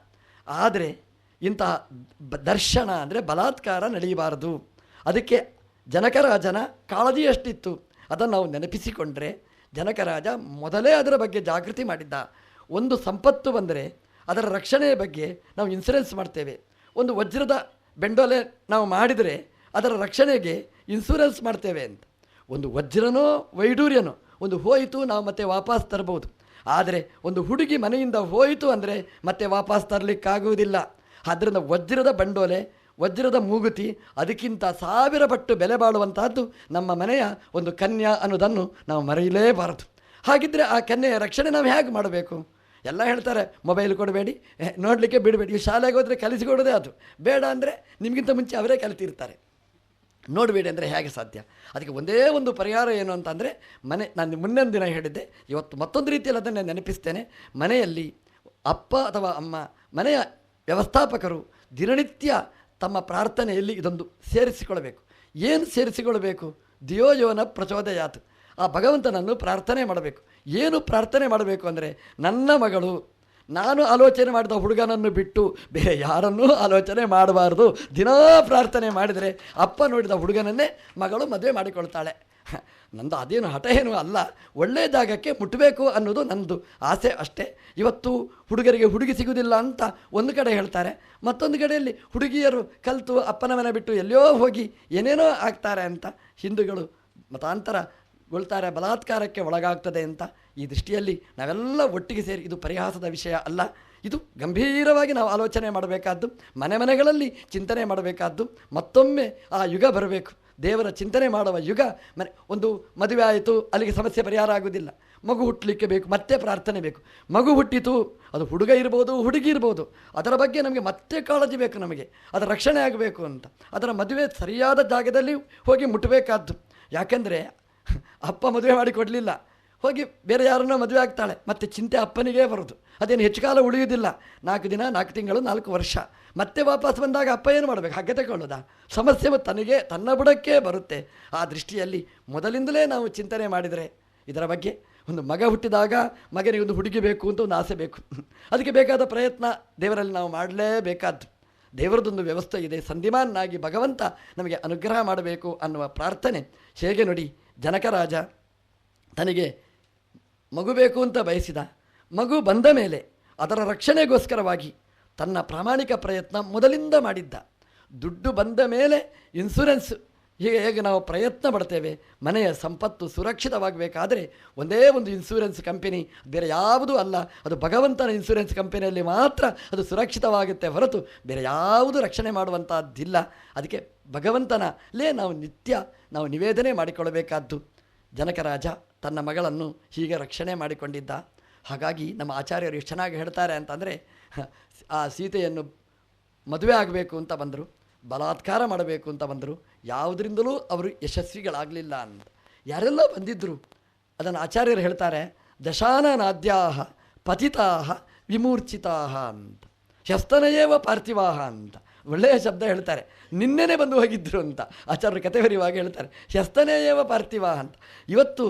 ಆದರೆ ಇಂತಹ ದರ್ಶನ ಅಂದರೆ ಬಲಾತ್ಕಾರ ನಡೆಯಬಾರದು. ಅದಕ್ಕೆ ಜನಕರಾಜನ ಕಾಳಜಿ ಎಷ್ಟಿತ್ತು ಅದನ್ನು ನಾವು ನೆನಪಿಸಿಕೊಂಡ್ರೆ ಜನಕರಾಜ ಮೊದಲೇ ಅದರ ಬಗ್ಗೆ ಜಾಗೃತಿ ಮಾಡಿದ್ದ. ಒಂದು ಸಂಪತ್ತು ಬಂದರೆ ಅದರ ರಕ್ಷಣೆಯ ಬಗ್ಗೆ ನಾವು ಇನ್ಸೂರೆನ್ಸ್ ಮಾಡ್ತೇವೆ. ಒಂದು ವಜ್ರದ ಬೆಂಡೋಲೆ ನಾವು ಮಾಡಿದರೆ ಅದರ ರಕ್ಷಣೆಗೆ ಇನ್ಸೂರೆನ್ಸ್ ಮಾಡ್ತೇವೆ ಅಂತ. ಒಂದು ವಜ್ರನೋ ವೈಡೂರ್ಯನೋ ಒಂದು ಹೋಯಿತು ನಾವು ಮತ್ತೆ ವಾಪಸ್ ತರ್ಬೋದು. ಆದರೆ ಒಂದು ಹುಡುಗಿ ಮನೆಯಿಂದ ಹೋಯಿತು ಅಂದರೆ ಮತ್ತೆ ವಾಪಸ್ ತರಲಿಕ್ಕಾಗುವುದಿಲ್ಲ. ಆದ್ದರಿಂದ ವಜ್ರದ ಬಂಡೋಲೆ ವಜ್ರದ ಮೂಗುತಿ, ಅದಕ್ಕಿಂತ ಸಾವಿರ ಪಟ್ಟು ಬೆಲೆ ಬಾಳುವಂತಹದ್ದು ನಮ್ಮ ಮನೆಯ ಒಂದು ಕನ್ಯಾ ಅನ್ನೋದನ್ನು ನಾವು ಮರೆಯಲೇಬಾರದು. ಹಾಗಿದ್ದರೆ ಆ ಕನ್ಯೆಯ ರಕ್ಷಣೆ ನಾವು ಹೇಗೆ ಮಾಡಬೇಕು? ಎಲ್ಲ ಹೇಳ್ತಾರೆ, ಮೊಬೈಲ್ ಕೊಡಬೇಡಿ ನೋಡಲಿಕ್ಕೆ ಬಿಡಬೇಡಿ, ಈ ಶಾಲೆಗೆ ಹೋದರೆ ಕಲಿಸಿಕೊಡೋದೇ ಅದು. ಬೇಡ ಅಂದರೆ ನಿಮಗಿಂತ ಮುಂಚೆ ಅವರೇ ಕಲಿತಿರ್ತಾರೆ. ನೋಡಬೇಡಿ ಅಂದರೆ ಹೇಗೆ ಸಾಧ್ಯ? ಅದಕ್ಕೆ ಒಂದೇ ಒಂದು ಪರಿಹಾರ ಏನು ಅಂತಂದರೆ, ಮನೆ, ನಾನು ಮುನ್ನೊಂದು ದಿನ ಹೇಳಿದ್ದೆ, ಇವತ್ತು ಮತ್ತೊಂದು ರೀತಿಯಲ್ಲಿ ಅದನ್ನು ನೆನಪಿಸ್ತೇನೆ. ಮನೆಯಲ್ಲಿ ಅಪ್ಪ ಅಥವಾ ಅಮ್ಮ, ಮನೆಯ ವ್ಯವಸ್ಥಾಪಕರು ದಿನನಿತ್ಯ ತಮ್ಮ ಪ್ರಾರ್ಥನೆಯಲ್ಲಿ ಇದೊಂದು ಸೇರಿಸಿಕೊಳ್ಳಬೇಕು. ಏನು ಸೇರಿಸಿಕೊಳ್ಳಬೇಕು? ದಿಯೋಯೋನ ಪ್ರಚೋದಯಾತ್. ಆ ಭಗವಂತನನ್ನು ಪ್ರಾರ್ಥನೆ ಮಾಡಬೇಕು. ಏನು ಪ್ರಾರ್ಥನೆ ಮಾಡಬೇಕು ಅಂದರೆ, ನನ್ನ ಮಗಳು, ನಾನು ಆಲೋಚನೆ ಮಾಡಿದ ಹುಡುಗನನ್ನು ಬಿಟ್ಟು ಬೇರೆ ಯಾರನ್ನೂ ಆಲೋಚನೆ ಮಾಡಬಾರ್ದು. ದಿನಾ ಪ್ರಾರ್ಥನೆ ಮಾಡಿದರೆ ಅಪ್ಪ ನೋಡಿದ ಹುಡುಗನನ್ನೇ ಮಗಳು ಮದುವೆ ಮಾಡಿಕೊಳ್ತಾಳೆ. ನಂದು ಅದೇನು ಹಠ ಏನು ಅಲ್ಲ. ಒಳ್ಳೆಯ ಜಾಗಕ್ಕೆ ಮುಟ್ಟಬೇಕು ಅನ್ನೋದು ನನ್ನದು ಆಸೆ ಅಷ್ಟೇ. ಇವತ್ತು ಹುಡುಗರಿಗೆ ಹುಡುಗಿ ಸಿಗುವುದಿಲ್ಲ ಅಂತ ಒಂದು ಕಡೆ ಹೇಳ್ತಾರೆ. ಮತ್ತೊಂದು ಕಡೆಯಲ್ಲಿ ಹುಡುಗಿಯರು ಕಲಿತು ಅಪ್ಪನ ಮನೆ ಬಿಟ್ಟು ಎಲ್ಲೋ ಹೋಗಿ ಏನೇನೋ ಆಗ್ತಾರೆ ಅಂತ ಹಿಂದೂಗಳು ಮತಾಂತರಗೊಳ್ತಾರೆ, ಬಲಾತ್ಕಾರಕ್ಕೆ ಒಳಗಾಗ್ತದೆ ಅಂತ ಈ ದೃಷ್ಟಿಯಲ್ಲಿ ನಾವೆಲ್ಲ ಒಟ್ಟಿಗೆ ಸೇರಿ ಇದು ಪರಿಹಾಸದ ವಿಷಯ ಅಲ್ಲ. ಇದು ಗಂಭೀರವಾಗಿ ನಾವು ಆಲೋಚನೆ ಮಾಡಬೇಕಾದ್ದು, ಮನೆ ಮನೆಗಳಲ್ಲಿ ಚಿಂತನೆ ಮಾಡಬೇಕಾದ್ದು, ಮತ್ತೊಮ್ಮೆ ಆ ಯುಗ ಬರಬೇಕು. ದೇವರ ಚಿಂತನೆ ಮಾಡುವ ಯುಗ. ಮನೆ, ಒಂದು ಮದುವೆ ಆಯಿತು, ಅಲ್ಲಿಗೆ ಸಮಸ್ಯೆ ಪರಿಹಾರ ಆಗುವುದಿಲ್ಲ. ಮಗು ಹುಟ್ಟಲಿಕ್ಕೆ ಬೇಕು, ಮತ್ತೆ ಪ್ರಾರ್ಥನೆ ಬೇಕು. ಮಗು ಹುಟ್ಟಿತು, ಅದು ಹುಡುಗ ಇರ್ಬೋದು, ಹುಡುಗಿ ಇರ್ಬೋದು. ಅದರ ಬಗ್ಗೆ ನಮಗೆ ಮತ್ತೆ ಕಾಳಜಿ ಬೇಕು ನಮಗೆ. ಅದರ ರಕ್ಷಣೆ ಆಗಬೇಕು ಅಂತ. ಅದರ ಮದುವೆ ಸರಿಯಾದ ಜಾಗದಲ್ಲಿ ಹೋಗಿ ಮುಟ್ಟಬೇಕಾದ್ದು ಯಾಕೆಂದರೆ, ಅಪ್ಪ ಮದುವೆ ಮಾಡಿ ಕೊಡಲಿಲ್ಲ ಹೋಗಿ ಬೇರೆ ಯಾರನ್ನೋ ಮದುವೆ ಆಗ್ತಾಳೆ, ಮತ್ತು ಚಿಂತೆ ಅಪ್ಪನಿಗೇ ಬರೋದು. ಅದೇನು ಹೆಚ್ಚು ಕಾಲ ಉಳಿಯುವುದಿಲ್ಲ. ನಾಲ್ಕು ದಿನ, ನಾಲ್ಕು ತಿಂಗಳು, ನಾಲ್ಕು ವರ್ಷ. ಮತ್ತೆ ವಾಪಸ್ ಬಂದಾಗ ಅಪ್ಪ ಏನು ಮಾಡಬೇಕು? ಹಾಗೆ ತಗೊಳ್ಳೋದಾ ಸಮಸ್ಯೆ ತನಗೆ, ತನ್ನ ಬುಡಕ್ಕೆ ಬರುತ್ತೆ. ಆ ದೃಷ್ಟಿಯಲ್ಲಿ ಮೊದಲಿಂದಲೇ ನಾವು ಚಿಂತನೆ ಮಾಡಿದರೆ ಇದರ ಬಗ್ಗೆ ಒಂದು ಮಗ ಹುಟ್ಟಿದಾಗ ಮಗನಿಗೆ ಒಂದು ಹುಡುಗಿ ಬೇಕು ಅಂತ ಒಂದು ಆಸೆ ಬೇಕು. ಅದಕ್ಕೆ ಬೇಕಾದ ಪ್ರಯತ್ನ ದೇವರಲ್ಲಿ ನಾವು ಮಾಡಲೇಬೇಕಾದ್ದು. ದೇವರದೊಂದು ವ್ಯವಸ್ಥೆ ಇದೆ. ಸಂಧಿಮಾನ್ನಾಗಿ ಭಗವಂತ ನಮಗೆ ಅನುಗ್ರಹ ಮಾಡಬೇಕು ಅನ್ನುವ ಪ್ರಾರ್ಥನೆ. ಹೇಗೆ ನೋಡಿ, ಜನಕರಾಜ ತನಗೆ ಮಗು ಬೇಕು ಅಂತ ಬಯಸಿದ. ಮಗು ಬಂದ ಮೇಲೆ ಅದರ ರಕ್ಷಣೆಗೋಸ್ಕರವಾಗಿ ತನ್ನ ಪ್ರಾಮಾಣಿಕ ಪ್ರಯತ್ನ ಮೊದಲಿಂದ ಮಾಡಿದ್ದ. ದುಡ್ಡು ಬಂದ ಮೇಲೆ ಇನ್ಸೂರೆನ್ಸ್ ಹೀಗೆ ಹೇಗೆ ನಾವು ಪ್ರಯತ್ನ ಪಡ್ತೇವೆ, ಮನೆಯ ಸಂಪತ್ತು ಸುರಕ್ಷಿತವಾಗಬೇಕಾದರೆ ಒಂದೇ ಒಂದು ಇನ್ಸೂರೆನ್ಸ್ ಕಂಪನಿ ಬೇರೆ ಯಾವುದೂ ಅಲ್ಲ, ಅದು ಭಗವಂತನ ಇನ್ಸೂರೆನ್ಸ್ ಕಂಪನಿಯಲ್ಲಿ ಮಾತ್ರ ಅದು ಸುರಕ್ಷಿತವಾಗುತ್ತೆ ಹೊರತು ಬೇರೆ ಯಾವುದು ರಕ್ಷಣೆ ಮಾಡುವಂಥದ್ದಿಲ್ಲ ಅದಕ್ಕೆ ಭಗವಂತನಲ್ಲೇ ನಾವು ನಿತ್ಯ ನಾವು ನಿವೇದನೆ ಮಾಡಿಕೊಳ್ಳಬೇಕಾದ್ದು. ಜನಕರಾಜ ತನ್ನ ಮಗಳನ್ನು ಹೀಗೆ ರಕ್ಷಣೆ ಮಾಡಿಕೊಂಡಿದ್ದ. ಹಾಗಾಗಿ ನಮ್ಮ ಆಚಾರ್ಯರು ಎಷ್ಟು ಚೆನ್ನಾಗಿ ಹೇಳ್ತಾರೆ ಅಂತಂದರೆ, ಆ ಸೀತೆಯನ್ನು ಮದುವೆ ಆಗಬೇಕು ಅಂತ ಬಂದರು, ಬಲಾತ್ಕಾರ ಮಾಡಬೇಕು ಅಂತ ಬಂದರು, ಯಾವುದರಿಂದಲೂ ಅವರು ಯಶಸ್ವಿಗಳಾಗಲಿಲ್ಲ ಅಂತ. ಯಾರೆಲ್ಲ ಬಂದಿದ್ದರು ಅದನ್ನು ಆಚಾರ್ಯರು ಹೇಳ್ತಾರೆ, ದಶಾನನಾದ್ಯಾಹ ಪತಿತಾಹ ವಿಮೂರ್ಛಿತಾ ಅಂತ. ಶಸ್ತನಯೇವ ಪಾರ್ಥಿವಾಹ ಅಂತ. ಒಳ್ಳೆಯ ಶಬ್ದ ಹೇಳ್ತಾರೆ. ನಿನ್ನೆನೆ ಬಂದು ಹೋಗಿದ್ದರು ಅಂತ ಆಚಾರ್ಯರು ಕತೆ ಬರೆಯುವಾಗ ಹೇಳ್ತಾರೆ. ಶಸ್ತನೇಯವ ಪಾರ್ಥಿವ ಅಂತ. ಇವತ್ತು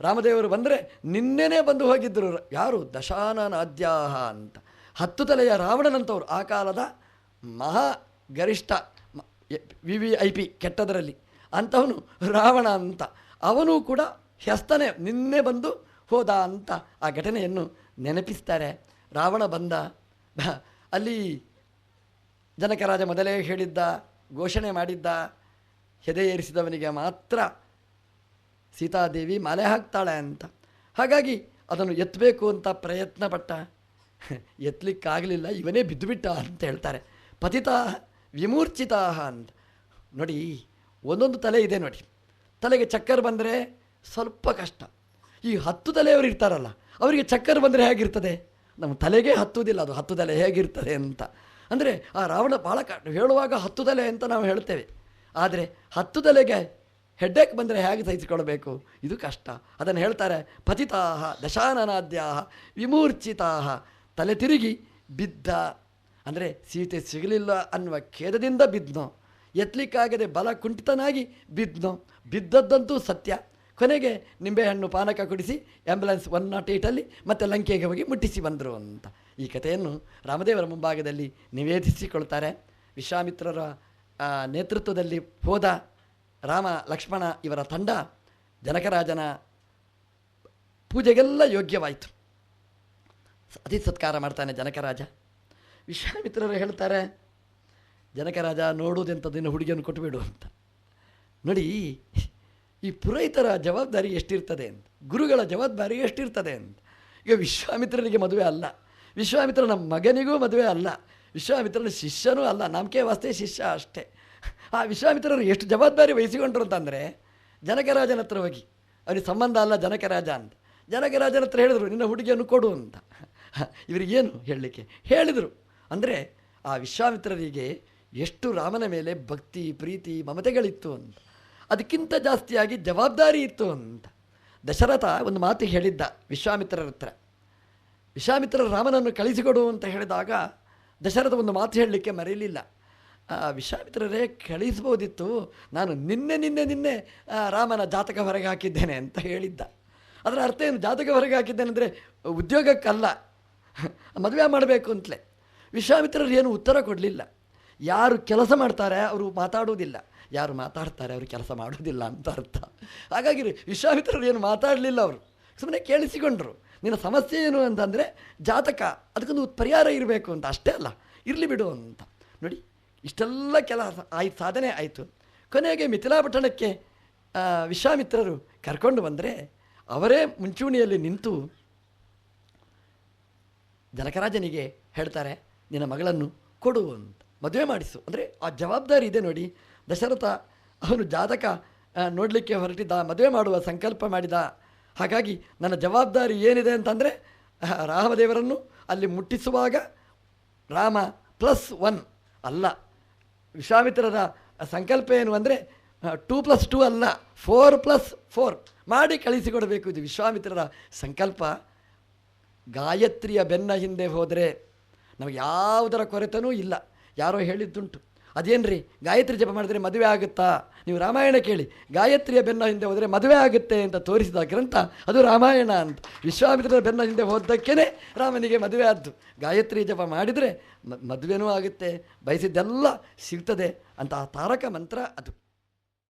ರಾಮದೇವರು ಬಂದರೆ ನಿನ್ನೆನೆ ಬಂದು ಹೋಗಿದ್ದರು ಯಾರು? ದಶಾನನಾದ್ಯಾಹ ಅಂತ. ಹತ್ತು ತಲೆಯ ರಾವಣನಂತವರು ಆ ಕಾಲದ ಮಹಾ ಗರಿಷ್ಠ ವಿ ವಿ ಐ ಪಿ ಕೆಟ್ಟದರಲ್ಲಿ. ಅಂಥವನು ರಾವಣ ಅಂತ. ಅವನು ಕೂಡ ಹೆಸ್ತನೆ ನಿನ್ನೆ ಬಂದು ಹೋದ ಅಂತ ಆ ಘಟನೆಯನ್ನು ನೆನಪಿಸ್ತಾರೆ. ರಾವಣ ಬಂದ ಅಲ್ಲಿ ಜನಕರಾಜ ಮೊದಲೇ ಹೇಳಿದ್ದ, ಘೋಷಣೆ ಮಾಡಿದ್ದ ಹೆದೆಯೇರಿಸಿದವನಿಗೆ ಮಾತ್ರ ಸೀತಾದೇವಿ ಮಾಲೆ ಹಾಕ್ತಾಳೆ ಅಂತ. ಹಾಗಾಗಿ ಅದನ್ನು ಎತ್ತಬೇಕು ಅಂತ ಪ್ರಯತ್ನ ಪಟ್ಟ ಎತ್ತಲಿಕ್ಕಾಗಲಿಲ್ಲ ಇವನೇ ಬಿದ್ದುಬಿಟ್ಟ ಅಂತ ಹೇಳ್ತಾರೆ. ಪತಿತ ವಿಮೂರ್ಛಿತ ಅಂತ. ನೋಡಿ, ಒಂದೊಂದು ತಲೆ ಇದೆ ನೋಡಿ. ತಲೆಗೆ ಚಕ್ಕರ್ ಬಂದರೆ ಸ್ವಲ್ಪ ಕಷ್ಟ. ಈ ಹತ್ತು ತಲೆಯವರು ಇರ್ತಾರಲ್ಲ, ಅವರಿಗೆ ಚಕ್ಕರ್ ಬಂದರೆ ಹೇಗಿರ್ತದೆ? ನಮ್ಮ ತಲೆಗೆ ಹತ್ತುವುದಿಲ್ಲ, ಅದು ಹತ್ತು ತಲೆ ಹೇಗಿರ್ತದೆ ಅಂತ. ಅಂದರೆ ಆ ರಾವಣ ಭಾಳ ಕ ಹೇಳುವಾಗ ಹತ್ತು ತಲೆ ಅಂತ ನಾವು ಹೇಳ್ತೇವೆ. ಆದರೆ ಹತ್ತು ತಲೆಗೆ ಹೆಡ್ಡೇಕ್ ಬಂದರೆ ಹೇಗೆ ಸಹಿಸಿಕೊಳ್ಬೇಕು ಇದು ಕಷ್ಟ. ಅದನ್ನು ಹೇಳ್ತಾರೆ, ಪತಿತಾಹ, ದಶಾನನಾದ್ಯಾಹ, ವಿಮೂರ್ಛಿತಾಹ. ತಲೆ ತಿರುಗಿ ಬಿದ್ದ. ಅಂದರೆ ಸೀತೆ ಸಿಗಲಿಲ್ಲ ಅನ್ನುವ ಖೇದದಿಂದ ಬಿದ್ದನೋ ಎತ್ತಲಿಕ್ಕಾಗದೆ ಬಲ ಕುಂಠಿತನಾಗಿ ಬಿದ್ದನೋ ಬಿದ್ದದ್ದಂತೂ ಸತ್ಯ. ಕೊನೆಗೆ ನಿಂಬೆಹಣ್ಣು ಪಾನಕ ಕುಡಿಸಿ ಆ್ಯಂಬುಲೆನ್ಸ್ ಒನ್ ನಾಟ್ ಏಯ್ಟಲ್ಲಿ ಮತ್ತೆ ಲಂಕೆಗೆ ಹೋಗಿ ಮುಟ್ಟಿಸಿ ಬಂದರು ಅಂತ. ಈ ಕಥೆಯನ್ನು ರಾಮದೇವರ ಮುಂಭಾಗದಲ್ಲಿ ನಿವೇದಿಸಿಕೊಳ್ತಾರೆ. ವಿಶ್ವಾಮಿತ್ರರ ನೇತೃತ್ವದಲ್ಲಿ ಹೋದ ರಾಮ, ಲಕ್ಷ್ಮಣ ಇವರ ತಂಡ ಜನಕರಾಜನ ಪೂಜೆಗೆಲ್ಲ ಯೋಗ್ಯವಾಯಿತು. ಅತಿ ಸತ್ಕಾರ ಮಾಡ್ತಾನೆ ಜನಕರಾಜ. ವಿಶ್ವಾಮಿತ್ರರು ಹೇಳ್ತಾರೆ, ಜನಕರಾಜ ನೋಡುವುದೆಂಥದ್ದು ಹುಡುಗಿಯನ್ನು ಕೊಟ್ಟುಬಿಡು ಅಂತ. ನೋಡಿ, ಈ ಪುರೋಹಿತರ ಜವಾಬ್ದಾರಿ ಎಷ್ಟಿರ್ತದೆ ಅಂತ, ಗುರುಗಳ ಜವಾಬ್ದಾರಿ ಎಷ್ಟಿರ್ತದೆ ಅಂತ. ಈಗ ವಿಶ್ವಾಮಿತ್ರನಿಗೆ ಮದುವೆ ಅಲ್ಲ. ವಿಶ್ವಾಮಿತ್ರನ ಮಗನಿಗೂ ಮದುವೆ ಅಲ್ಲ. ವಿಶ್ವಾಮಿತ್ರನ ಶಿಷ್ಯನೂ ಅಲ್ಲ. ನಂಬಿಕೆ ವಾಸ್ತೆ ಶಿಷ್ಯ ಅಷ್ಟೇ. ಆ ವಿಶ್ವಾಮಿತ್ರರು ಎಷ್ಟು ಜವಾಬ್ದಾರಿ ವಹಿಸಿಕೊಂಡ್ರು ಅಂತಂದರೆ, ಜನಕರಾಜನ ಹತ್ರ ಹೋಗಿ. ಅವನಿಗೆ ಸಂಬಂಧ ಅಲ್ಲ ಜನಕರಾಜ ಅಂತ. ಜನಕರಾಜನ ಹತ್ರ ಹೇಳಿದರು, ನಿನ್ನ ಹುಡುಗಿಯನ್ನು ಕೊಡು ಅಂತ. ಇವರಿಗೇನು ಹೇಳಲಿಕ್ಕೆ? ಹೇಳಿದರು. ಅಂದರೆ ಆ ವಿಶ್ವಾಮಿತ್ರರಿಗೆ ಎಷ್ಟು ರಾಮನ ಮೇಲೆ ಭಕ್ತಿ, ಪ್ರೀತಿ, ಮಮತೆಗಳಿತ್ತು ಅಂತ. ಅದಕ್ಕಿಂತ ಜಾಸ್ತಿಯಾಗಿ ಜವಾಬ್ದಾರಿ ಇತ್ತು ಅಂತ. ದಶರಥ ಒಂದು ಮಾತು ಹೇಳಿದ್ದ ವಿಶ್ವಾಮಿತ್ರರ ಹತ್ರ. ವಿಶ್ವಾಮಿತ್ರ ರಾಮನನ್ನು ಕಳಿಸಿಕೊಡು ಅಂತ ಹೇಳಿದಾಗ ದಶರಥ ಒಂದು ಮಾತು ಹೇಳಲಿಕ್ಕೆ ಮರೆಯಲಿಲ್ಲ. ವಿಶ್ವಾಮಿತ್ರರೇ ಕಳಿಸ್ಬೋದಿತ್ತು ನಾನು ನಿನ್ನೆ ನಿನ್ನೆ ನಿನ್ನೆ ರಾಮನ ಜಾತಕ ಹೊರಗೆ ಹಾಕಿದ್ದೇನೆ ಅಂತ ಹೇಳಿದ್ದ. ಅದರ ಅರ್ಥ ಏನು? ಜಾತಕ ಹೊರಗೆ ಹಾಕಿದ್ದೇನೆ ಅಂದರೆ ಉದ್ಯೋಗಕ್ಕಲ್ಲ. ಮದುವೆ ಮಾಡಬೇಕು ಅಂತಲೇ. ವಿಶ್ವಾಮಿತ್ರರು ಏನು ಉತ್ತರ ಕೊಡಲಿಲ್ಲ. ಯಾರು ಕೆಲಸ ಮಾಡ್ತಾರೆ ಅವರು ಮಾತಾಡುವುದಿಲ್ಲ. ಯಾರು ಮಾತಾಡ್ತಾರೆ ಅವರು ಕೆಲಸ ಮಾಡೋದಿಲ್ಲ ಅಂತ ಅರ್ಥ. ಹಾಗಾಗಿ ವಿಶ್ವಾಮಿತ್ರರು ಏನು ಮಾತಾಡಲಿಲ್ಲ ಅವರು. ಸುಮ್ಮನೆ ಕೇಳಿಸಿಕೊಂಡ್ರು. ನಿನ್ನ ಸಮಸ್ಯೆ ಏನು ಅಂತಂದರೆ ಜಾತಕ ಅದಕ್ಕೊಂದು ಪರಿಹಾರ ಇರಬೇಕು ಅಂತ. ಅಷ್ಟೇ ಅಲ್ಲ ಇರಲಿ ಬಿಡು ಅಂತ. ನೋಡಿ ಇಷ್ಟೆಲ್ಲ ಕೆಲಸ ಆಯ್ತು ಸಾಧನೆ ಆಯಿತು. ಕೊನೆಗೆ ಮಿಥಿಲಾ ಪಟ್ಟಣಕ್ಕೆ ಆ, ವಿಶ್ವಾಮಿತ್ರರು ಕರ್ಕೊಂಡು ಬಂದರೆ ಅವರೇ ಮುಂಚೂಣಿಯಲ್ಲಿ ನಿಂತು ಜನಕರಾಜನಿಗೆ ಹೇಳ್ತಾರೆ ನಿನ್ನ ಮಗಳನ್ನು ಕೊಡು ಅಂತ. ಮದುವೆ ಮಾಡಿಸು. ಅಂದರೆ ಆ ಜವಾಬ್ದಾರಿ ಇದೆ ನೋಡಿ. ದಶರಥ ಅವನು ಜಾತಕ ನೋಡಲಿಕ್ಕೆ ಹೊರಟಿದ್ದ ಮದುವೆ ಮಾಡುವ ಸಂಕಲ್ಪ ಮಾಡಿದ ಹಾಗಾಗಿ ನನ್ನ ಜವಾಬ್ದಾರಿ ಏನಿದೆ ಅಂತಂದರೆ ರಾಮದೇವರನ್ನು ಅಲ್ಲಿ ಮುಟ್ಟಿಸುವಾಗ ರಾಮ ಪ್ಲಸ್ ಒನ್ ಅಲ್ಲ. ವಿಶ್ವಾಮಿತ್ರರ ಸಂಕಲ್ಪ ಏನು ಅಂದರೆ ಟೂ ಪ್ಲಸ್ ಟೂ ಅಲ್ಲ ಫೋರ್ ಪ್ಲಸ್ ಫೋರ್ ಮಾಡಿ ಕಳಿಸಿಕೊಡಬೇಕು ಇದು ವಿಶ್ವಾಮಿತ್ರರ ಸಂಕಲ್ಪ. ಗಾಯತ್ರಿಯ ಬೆನ್ನ ಹಿಂದೆ ಹೋದರೆ ನಮಗೆ ಯಾವುದರ ಕೊರೆತನೂ ಇಲ್ಲ. ಯಾರೋ ಹೇಳಿದ್ದುಂಟು. ಅದೇನ್ರಿ? ಗಾಯತ್ರಿ ಜಪ ಮಾಡಿದ್ರೆ ಮದುವೆ ಆಗುತ್ತಾ? ನೀವು ರಾಮಾಯಣ ಕೇಳಿ. ಗಾಯತ್ರಿಯ ಬೆನ್ನ ಹಿಂದೆ ಹೋದರೆ ಮದುವೆ ಆಗುತ್ತೆ ಅಂತ ತೋರಿಸಿದ ಗ್ರಂಥ, ಅದು ರಾಮಾಯಣ ಅಂತ. ವಿಶ್ವಾಮಿತ್ರರ ಬೆನ್ನ ಹಿಂದೆ ಹೋದ್ದಕ್ಕೇ ರಾಮನಿಗೆ ಮದುವೆ ಆದ್ದು. ಗಾಯತ್ರಿ ಜಪ ಮಾಡಿದರೆ ಮದುವೆನೂ ಆಗುತ್ತೆ, ಬಯಸಿದ್ದೆಲ್ಲ ಸಿಗ್ತದೆ ಅಂತ ಆ ತಾರಕ ಮಂತ್ರ ಅದು.